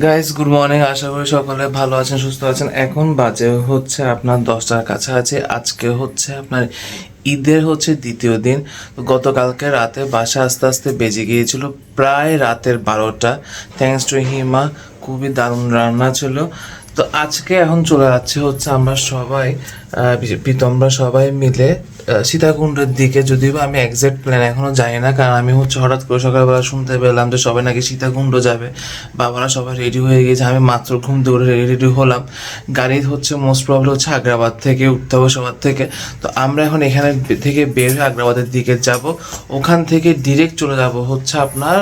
Guys good morning আশা করি সকলে ভালো আছেন, সুস্থ আছেন। এখন বাজে হচ্ছে আপনার দশটার কাছাকাছি। আজকে হচ্ছে আপনার ঈদের হচ্ছে দ্বিতীয় দিন। গতকালকে রাতে বাসা আস্তে আস্তে বেজে গিয়েছিল। প্রায় রাতের বারোটা। থ্যাংকস টু হিমা, খুবই দারুণ রান্না ছিল। তো আজকে এখন চলে যাচ্ছে হচ্ছে আমরা সবাই প্রীতমরা সবাই মিলে সীতাকুণ্ডের দিকে। যদিও আমি একজ্যাক্ট প্ল্যান এখনও জানি না, কারণ আমি হচ্ছে হঠাৎ করে সকালবেলা শুনতে পেলাম যে সবাই নাকি সীতাকুণ্ড যাবে। বাবারা সবাই রেডি হয়ে গেছে আমি মাত্র ঘুম দৌড়ে রেডি রেডি হলাম। গাড়ি হচ্ছে মোস্ট প্রবলেম হচ্ছে আগ্রাবাদ থেকে উঠতে হবে সবার থেকে। তো আমরা এখন এখানে থেকে বের হয়ে আগ্রাবাদের দিকে যাব। ওখান থেকে ডিরেক্ট চলে যাব হচ্ছে আপনার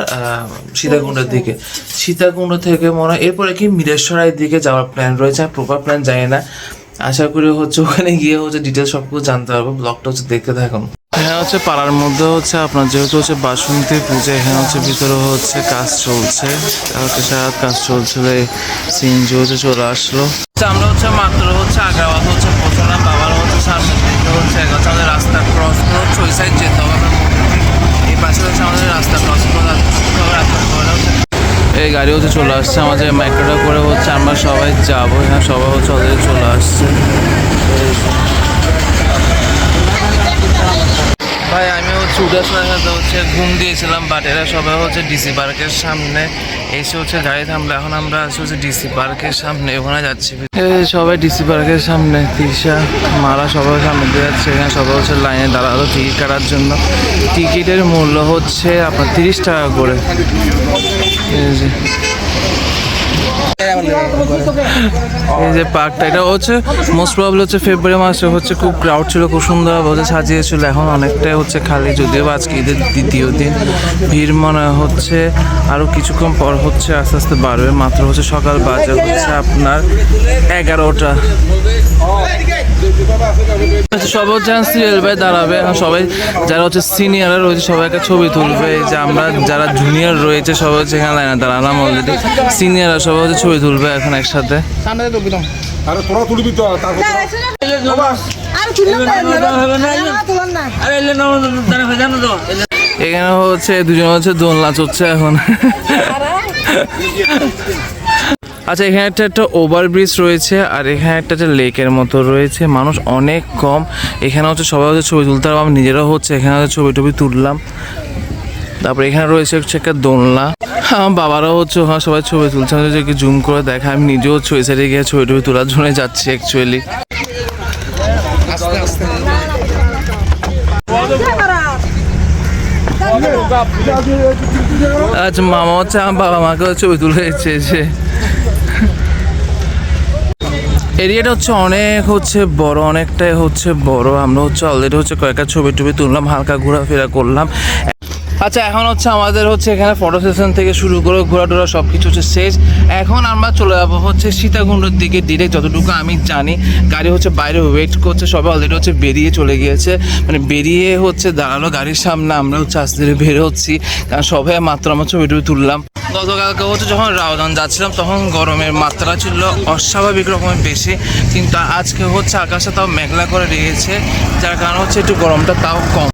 সীতাকুণ্ডের দিকে। সীতাকুণ্ড থেকে মনে হয়, এরপরে কি মিরেশ্বরাইয়ের দিকে যাওয়ার রয়েছে আমি প্রপার প্ল্যান জানি না। আশা করি হচ্ছে ওখানে গিয়ে হচ্ছে ডিটেলস সব কিছু জানতে পারব ব্লগটা হচ্ছে দেখতে থাকুন। এখানে হচ্ছে পাড়ার মধ্যে হচ্ছে আপনার যেহেতু হচ্ছে বাসন্তী পূজা এখানে হচ্ছে ভিতরে হচ্ছে কাজ চলছে। হচ্ছে সারা কাজ চলছিল সিনজি হচ্ছে চলে আসলো। আমরা হচ্ছে মাত্র হচ্ছে আগ্রাবাদ হচ্ছে পৌঁছলাম বাবার হচ্ছে সামনে দিকে হচ্ছে রাস্তা ক্রস করে হচ্ছে ওই সাইড যেতে হবে আমরা এই পাশে হচ্ছে আমাদের রাস্তা ক্রস করে থাকতে হবে রাস্তা করে হচ্ছে এই গাড়ি হচ্ছে চলে আসছে আমাদের মাইক্রোটা করে হচ্ছে আমরা সবাই যাব। হ্যাঁ সবাই হচ্ছে ওদের চলে আসছে। ভাই, আমি হচ্ছে উঠার হচ্ছে ঘুম দিয়েছিলাম বাট এরা সবাই হচ্ছে ডিসি পার্কের সামনে এসে হচ্ছে গাড়ি থামলো। এখন আমরা আছি হচ্ছে ডিসি পার্কের সামনে, ওখানে যাচ্ছি। সবাই ডিসি পার্কের সামনে তিশা মারা সবাই সামনে দিয়ে যাচ্ছে। এখানে সবাই হচ্ছে লাইনে দাঁড়াল টিকিট কাটার জন্য। টিকিটের মূল্য হচ্ছে আপনার তিরিশ টাকা করে। এই যে। পার্কটা, এটা হচ্ছে মোস্ট প্রবলি হচ্ছে ফেব্রুয়ারি মাসে হচ্ছে খুব ক্রাউড ছিল, খুব সুন্দরভাবে সাজিয়েছিল। এখন অনেকটাই হচ্ছে খালি, যদিও আজকে ঈদের দ্বিতীয় দিন। ভিড় মনে হচ্ছে আরও কিছুক্ষণ পর হচ্ছে আস্তে আস্তে বাড়বে। মাত্র হচ্ছে সকাল বাজে হচ্ছে আপনার এগারোটা। সবাই হচ্ছে সিরিয়াল বাই দাঁড়াবে এখন সবাই যারা হচ্ছে সিনিয়ররা রয়েছে সবাইকে ছবি তুলবে এই যে আমরা যারা জুনিয়র রয়েছে সবাই হচ্ছে এখানে লাইনে দাঁড়ালাম অলরেডি সিনিয়ররা সবাই হচ্ছে ছবি তুলবে এখন একসাথে। আরে তোরা তুলবি তো এখানে হচ্ছে দুজন হচ্ছে দোলনা চড়ছে এখন। আচ্ছা এখানে একটা একটা ওভারব্রিজ রয়েছে আর এখানে একটা একটা লেকের মতো রয়েছে। মানুষ অনেক কম। এখানে হচ্ছে সবাই হচ্ছে ছবি তুলতে পারব আমি নিজেরাও হচ্ছে এখানে হচ্ছে ছবি টবি তুললাম। তারপরে এখানে রয়েছে হচ্ছে একটা দোলনা। আমার বাবারাও হচ্ছে ওখানে সবাই ছবি তুলছে। যদি জুম করে দেখা আমি নিজেও ছবি সাইডে গিয়ে ছবি টবি তোলার জন্য যাচ্ছি অ্যাকচুয়ালি আচ্ছা মামা হচ্ছে আমার বাবা মাকে ছবি তুলে চেয়েছে এরিয়াটা হচ্ছে অনেক হচ্ছে বড়, অনেকটাই হচ্ছে বড়। আমরা হচ্ছে অলরেডি হচ্ছে কয়েকটা ছবি টুবি তুললাম, হালকা ঘোরাফেরা করলাম। আচ্ছা এখন হচ্ছে আমাদের হচ্ছে এখানে ফটো সেশন থেকে শুরু করে ঘোরাটোরা সব কিছু হচ্ছে শেষ। এখন আমরা চলে যাব হচ্ছে সীতাকুণ্ডের দিকে ডিরেক্ট যতটুকু আমি জানি। গাড়ি হচ্ছে বাইরে ওয়েট করছে, সবাই অলরেডি হচ্ছে বেরিয়ে চলে গিয়েছে। মানে বেরিয়ে হচ্ছে দাঁড়াল গাড়ির সামনে, আমরা হচ্ছে আস্তে ধীরে বের হচ্ছি। কারণ সবাই মাত্র আমরা ছবি তুললাম। গতকালকে হচ্ছে যখন রাউদান যাচ্ছিলাম, তখন গরমের মাত্রা ছিল অস্বাভাবিক রকমের বেশি। কিন্তু আজকে হচ্ছে আকাশে তাও মেঘলা করে রেখেছে যার কারণে হচ্ছে একটু গরমটা তাও কম।